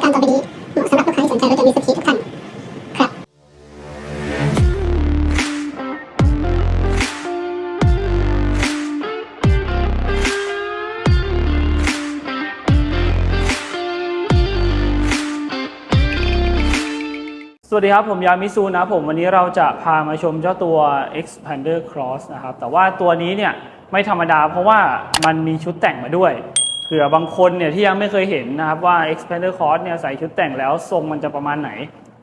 ายการต่อไปนี้เหมาะสำหรับลูกค้าที่สนใจรถยนต์มิตซูบิชิทุกท่านครับสวัสดีครับ ผมยามิซูนะผมวันนี้เราจะพามาชมเจ้าตัว Expander Cross นะครับ แต่ว่าตัวนี้เนี่ยไม่ธรรมดาเพราะว่ามันมีชุดแต่งมาด้วย ผื่อบางคนเนี่ยที่ยังไม่เคยเห็นนะครับว่า Expander Cross เนี่ยใส่ชุดแต่งแล้วทรงมันจะประมาณไหน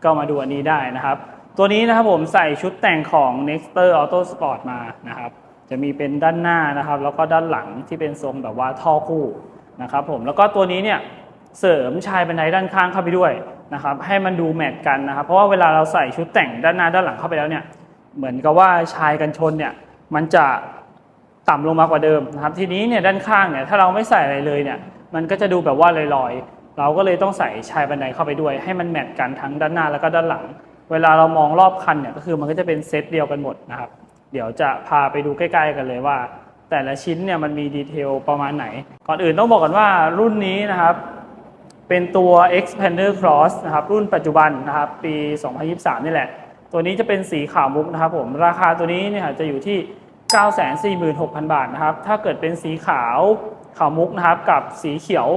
ก็มาดูอันนี้ได้นะครับ ตัวนี้นะครับผมใส่ชุดแต่งของ Nexter Auto Sport มานะครับ จะมีเป็นด้านหน้านะครับ แล้วก็ด้านหลังที่เป็นทรงแบบว่าท่อคู่นะครับผมแล้วก็ตัวนี้เนี่ยเสริมชายบันไดด้านข้างเข้าไปด้วยนะครับ ให้มันดูแมทกันนะครับ เพราะว่าเวลาเราใส่ชุดแต่งด้านหน้าด้านหลังเข้าไปแล้วเนี่ยเหมือนกับว่าชายกันชนเนี่ยมันจะ ต่ำลงมากว่าเดิมนะครับ ทีนี้เนี่ยด้านข้างเนี่ยถ้าเราไม่ใส่อะไรเลยเนี่ยมันก็จะดูแบบว่าลอยๆ เราก็เลยต้องใส่ชายบันไดเข้าไปด้วย ให้มันแมทกันทั้งด้านหน้าแล้วก็ด้านหลัง เวลาเรามองรอบคันเนี่ยก็คือมันก็จะเป็นเซตเดียวกันหมดนะครับ เดี๋ยวจะพาไปดูใกล้ ๆ กันเลยว่า แต่ละชิ้นเนี่ยมันมีดีเทลประมาณไหน ก่อนอื่นต้องบอกกันว่ารุ่นนี้นะครับเป็นตัว Expander Cross นะครับรุ่นปัจจุบันนะครับปี 2023 นี่แหละ ตัวนี้จะเป็นสีขาวมุกนะครับผมราคาตัวนี้เนี่ยจะอยู่ที่ 946,000 บาทนะครับ ถ้าเกิดเป็นสีขาวขาวมุกนะครับ กับสีเขียว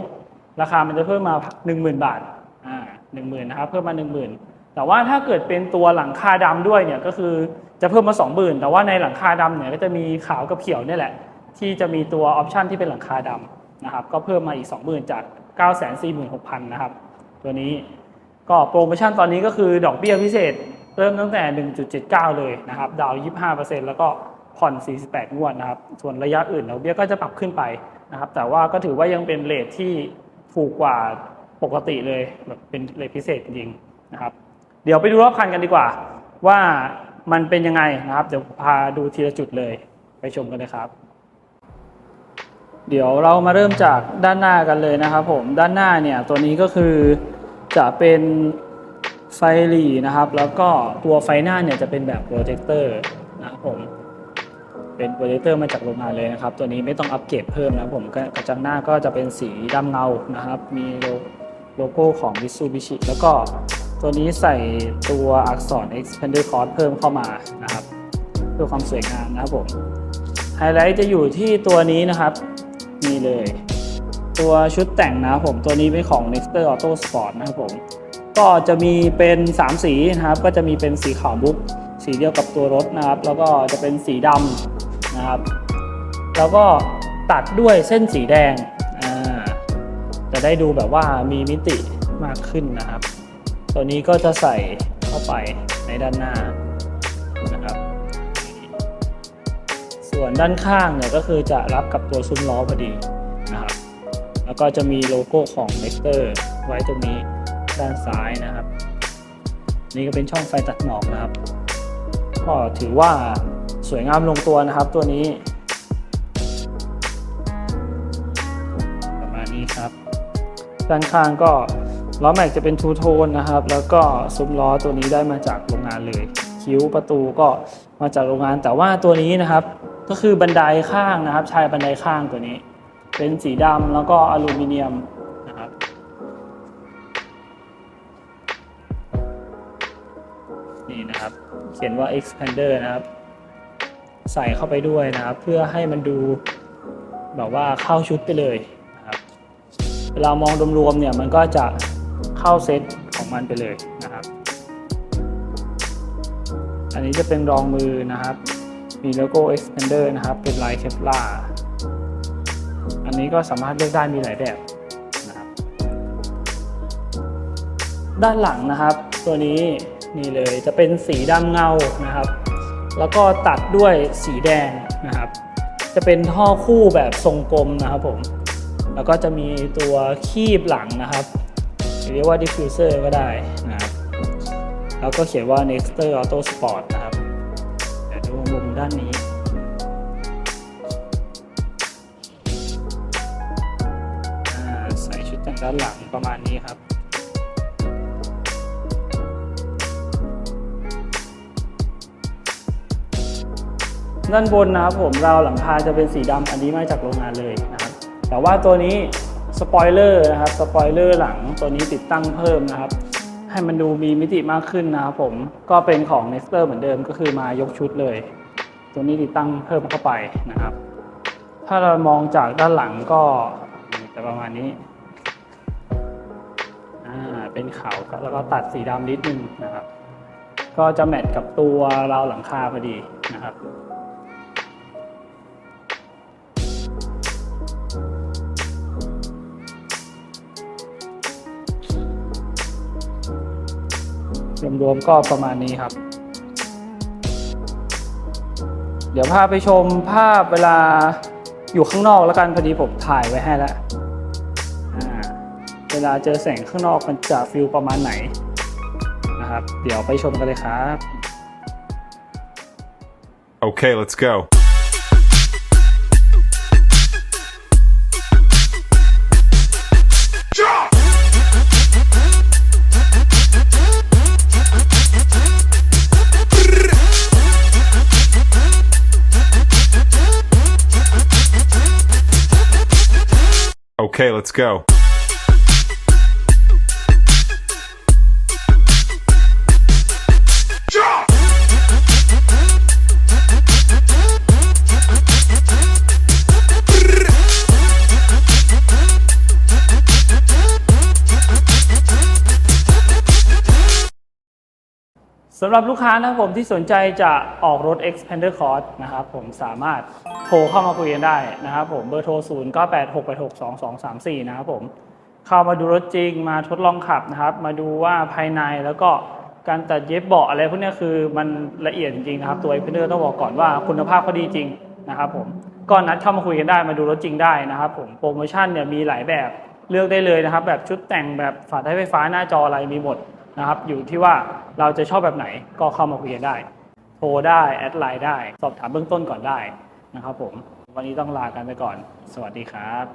ราคามันจะเพิ่มมา 10,000 บาทอ่า10,000นะครับ เพิ่มมา 10,000 แต่ว่าถ้าเกิดเป็นตัวหลังคาดำด้วยเนี่ยก็คือจะเพิ่มมา 20,000 แต่ว่าในหลังคาดำเนี่ยก็จะมีขาวกับเขียวนี่แหละ ที่จะมีตัวออปชันที่เป็นหลังคาดำนะครับ ก็เพิ่มมาอีก 20,000 จาก 946,000 นะครับ ตัวนี้ก็โปรโมชั่นตอนนี้ก็คือดอกเบี้ยพิเศษ เริ่มตั้งแต่ 1.79 เลยนะครับ ดาวน์25%แล้วก็ ผ่อน 48 งวดนะครับ ส่วนระยะอื่นดอกเบี้ยก็จะปรับขึ้นไปนะครับ แต่ว่าก็ถือว่ายังเป็นเลทที่ถูกกว่าปกติเลยแบบเป็นเลทพิเศษจริงนะครับ เดี๋ยวไปดูรอบคันกันดีกว่า ว่ามันเป็นยังไงนะครับ เดี๋ยวพาดูทีละจุดเลยไปชมกันเลยครับ เดี๋ยวเรามาเริ่มจากด้านหน้ากันเลยนะครับ ผมด้านหน้าเนี่ยตัวนี้ก็คือจะเป็นไฟหลีนะครับ แล้วก็ตัวไฟหน้าเนี่ยจะเป็นแบบโปรเจคเตอร์นะครับผม เป็นโปรเจคเตอร์มาจากโรงงานเลยนะครับ ตัวนี้ไม่ต้องอัปเกรดเพิ่มนะผมก็กระจังหน้าก็จะเป็นสีดำเงานะครับ มีโลโก้ของ Mitsubishi แล้วก็ตัวนี้ใส่ตัวอักษร Expander Cross เพิ่มเข้ามานะครับ เพื่อความสวยงามนะครับผมไฮไลท์จะอยู่ที่ตัวนี้นะครับนี่เลย ตัวชุดแต่งนะครับผมตัวนี้เป็นของ Nexter Auto Sport นะครับผมก็จะมีเป็น 3 สีนะครับ ก็จะมีเป็นสีขาวมุกสีเดียวกับตัวรถนะครับ แล้วก็จะเป็นสีดำ นะครับ แล้วก็ตัดด้วยเส้นสีแดงจะได้ดูแบบว่ามีมิติมากขึ้นนะครับ ตัวนี้ก็จะใส่เข้าไปในด้านหน้านะครับ ส่วนด้านข้างเนี่ยก็คือจะรับกับตัวซุ้มล้อพอดีนะครับ แล้วก็จะมีโลโก้ของ n e x t e r ไว้ตรงนี้ด้านซ้ายนะครับ นี่ก็เป็นช่องไฟตัดหมอกนะครับ ก็ถือว่า สวยงามลงตัวนะครับตัวนี้ ประมาณนี้ครับ ด้านข้างก็ล้อแม็กจะเป็นทูโทนนะครับ แล้วก็ซุ้มล้อตัวนี้ได้มาจากโรงงานเลย คิ้วประตูก็มาจากโรงงาน แต่ว่าตัวนี้นะครับ ก็คือบันไดข้างนะครับ ชายบันไดข้างตัวนี้ เป็นสีดำแล้วก็อลูมิเนียมนะครับนี่นะครับ เขียนว่า expander นะครับ ใส่เข้าไปด้วยนะครับ เพื่อให้มันดูแบบว่าเข้าชุดไปเลยนะครับเวลามองรวมๆเนี่ยมันก็จะเข้าเซตของมันไปเลยนะครับ อันนี้จะเป็นรองมือนะครับ มีโลโก้ expander นะครับ เป็นลายเคปลาอันนี้ก็สามารถเลือกได้มีหลายแบบนะครับ ด้านหลังนะครับ ตัวนี้นี่เลยจะเป็นสีดำเงานะครับ แล้วก็ตัดด้วยสีแดงนะครับ จะเป็นท่อคู่แบบทรงกลมนะครับผม แล้วก็จะมีตัวคีบหลังนะครับเรียกว่า diffuser ก็ได้นะครับแล้วก็เขียนว่า Nexter Auto Sport นะครับเดี๋ยวดูมุมด้านนี้ ใส่ชุดแต่งด้านหลังประมาณนี้ครับ ด้านบนนะครับผมราวหลังคาจะเป็นสีดำอันนี้มาจากโรงงานเลยนะครับแต่ว่าตัวนี้สปอยเลอร์นะครับสปอยเลอร์หลังตัวนี้ติดตั้งเพิ่มนะครับให้มันดูมีมิติมากขึ้นนะครับผมก็เป็นของ n e x t e r เหมือนเดิมก็คือมายกชุดเลย ตัวนี้ติดตั้งเพิ่มเข้าไปนะครับ ถ้าเรามองจากด้านหลังก็จะประมาณนี้เป็นเขาแล้วก็ตัดสีดำนิดนึงนะครับ ก็จะแมทกับตัวราวหลังคาพอดีนะครับ รวมๆก็ประมาณนี้ครับ เดี๋ยวพาไปชมภาพเวลาอยู่ข้างนอกแล้วกันพอดีผมถ่ายไว้ให้แล้วเวลาเจอแสงข้างนอกมันจะฟิลประมาณไหนนะครับ เดี๋ยวไปชมกันเลยครับ Okay, let's go. Okay, let's go. ำหรับลูกค้านะครับผมที่สนใจจะออกรถ Xpander Cross นะครับผมสามารถโทรเข้ามาคุยกันได้นะครับผมเบอร์โทร 0 9 8 6 8 6 2 2 3 4 นะครับผมเข้ามาดูรถจริงมาทดลองขับนะครับ มาดูว่าภายในแล้วก็การตัดเย็บเบาะอะไรพวกนี้คือมันละเอียดจริงๆนะครับ ตัว Xpander ต้องบอกก่อนว่าคุณภาพเขาดีจริงนะครับผมก็นัดเข้ามาคุยกันได้มาดูรถจริงได้นะครับผมโปรโมชั่นเนี่ยมีหลายแบบเลือกได้เลยนะครับ แบบชุดแต่งแบบฝาท้ายไฟฟ้าหน้าจออะไรมีหมด นะครับ อยู่ที่ว่าเราจะชอบแบบไหนก็เข้ามาคุยกันได้ โทรได้ แอดไลน์ได้ สอบถามเบื้องต้นก่อนได้นะครับผม วันนี้ต้องลากันไปก่อน สวัสดีครับ